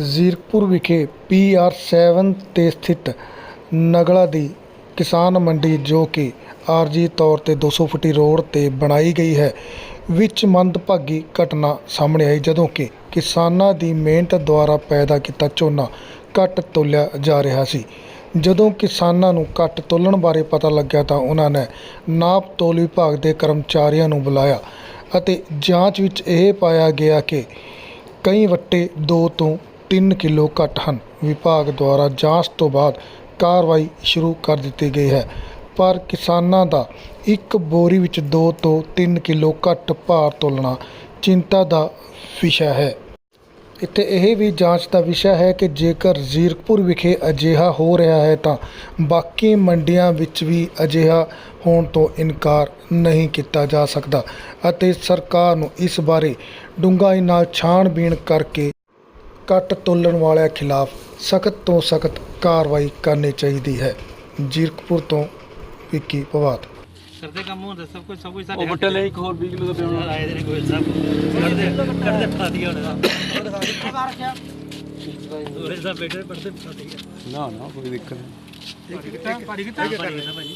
ਜ਼ੀਰਕਪੁਰ ਵਿਖੇ P R 7 ਤੇ ਸਥਿਤ ਨਗਲਾ ਦੀ ਕਿਸਾਨ ਮੰਡੀ ਜੋ ਕਿ ਆਰਜੀ ਤੌਰ ਤੇ 200 ਫੁੱਟੀ ਰੋਡ ਤੇ ਬਣਾਈ ਗਈ ਹੈ, ਵਿੱਚ ਮੰਦਭਾਗੀ ਘਟਨਾ ਸਾਹਮਣੇ ਆਈ ਜਦੋਂ ਕਿ ਕਿਸਾਨਾਂ ਦੀ ਮਿਹਨਤ ਦੁਆਰਾ ਪੈਦਾ ਕੀਤਾ ਝੋਨਾ ਘੱਟ ਤੋਲਿਆ ਜਾ ਰਿਹਾ ਸੀ। ਜਦੋਂ ਕਿਸਾਨਾਂ ਨੂੰ ਘੱਟ ਤੋਲਣ ਬਾਰੇ ਪਤਾ ਲੱਗਿਆ ਤਾਂ ਉਹਨਾਂ ਨੇ ਨਾਪ ਤੋਲ ਵਿਭਾਗ ਦੇ ਕਰਮਚਾਰੀਆਂ ਨੂੰ ਬੁਲਾਇਆ ਅਤੇ ਜਾਂਚ ਵਿੱਚ ਇਹ ਪਾਇਆ ਗਿਆ ਕਿ ਕਈ ਵੱਟੇ 2 ਤੋਂ ਤਿੰਨ ਕਿਲੋ ਘੱਟ ਹਨ। ਵਿਭਾਗ ਦੁਆਰਾ ਜਾਂਚ ਤੋਂ ਬਾਅਦ ਕਾਰਵਾਈ ਸ਼ੁਰੂ ਕਰ ਦਿੱਤੀ ਗਈ ਹੈ। ਪਰ ਕਿਸਾਨਾਂ ਦਾ ਇੱਕ ਬੋਰੀ ਵਿੱਚ 2 ਤੋਂ 3 ਕਿਲੋ ਘੱਟ ਭਾਰ ਤੋਲਣਾ ਚਿੰਤਾ ਦਾ ਵਿਸ਼ਾ ਹੈ। ਇੱਥੇ ਇਹ ਵੀ ਜਾਂਚ ਦਾ ਵਿਸ਼ਾ ਹੈ ਕਿ ਜੇਕਰ ਜ਼ੀਰਕਪੁਰ ਵਿਖੇ ਅਜਿਹਾ ਹੋ ਰਿਹਾ ਹੈ ਤਾਂ ਬਾਕੀ ਮੰਡੀਆਂ ਵਿੱਚ ਵੀ ਅਜਿਹਾ ਹੋਣ ਤੋਂ ਇਨਕਾਰ ਨਹੀਂ ਕੀਤਾ ਜਾ ਸਕਦਾ ਅਤੇ ਸਰਕਾਰ ਨੂੰ ਇਸ ਬਾਰੇ ਡੂੰਘਾਈ ਨਾਲ ਛਾਣਬੀਣ ਕਰਕੇ ਕੱਟ ਤੋਲਣ ਵਾਲਿਆਂ ਖਿਲਾਫ ਸਖਤ ਤੋਂ ਸਖਤ ਕਾਰਵਾਈ ਕਰਨੀ ਚਾਹੀਦੀ ਹੈ ਜ਼ੀਰਕਪੁਰ ਤੋਂ ਵਿੱਕੀ ਪਵਾਤ ਕਰਦੇ ਕੰਮ ਹੁੰਦਾ ਸਭ ਕੁਝ ਸਭ ਕੁਝ ਉਹ ਸਾਡੇ ਬੱਟੇ ਲਈ ਇੱਕ ਹੋਰ 20 ਕਿਲੋ ਦਾ ਪਿਆ ਆਏ ਦੇ ਨੇ ਕੋਈ ਸਭ ਕਰਦੇ ਕਰਦੇ ਫਾਦੀ ਹੋਣਾ ਉਹਦੇ ਸਭ ਬੈਠੇ ਪੜਦੇ ਫਾਦੀ ਨਾ ਨਾ ਕੋਈ ਦਿੱਕਤ ਨਹੀਂ ਪੜੀ ਕਿਤਾ ਪੜੀ ਕਿਤਾ ਭਾਜੀ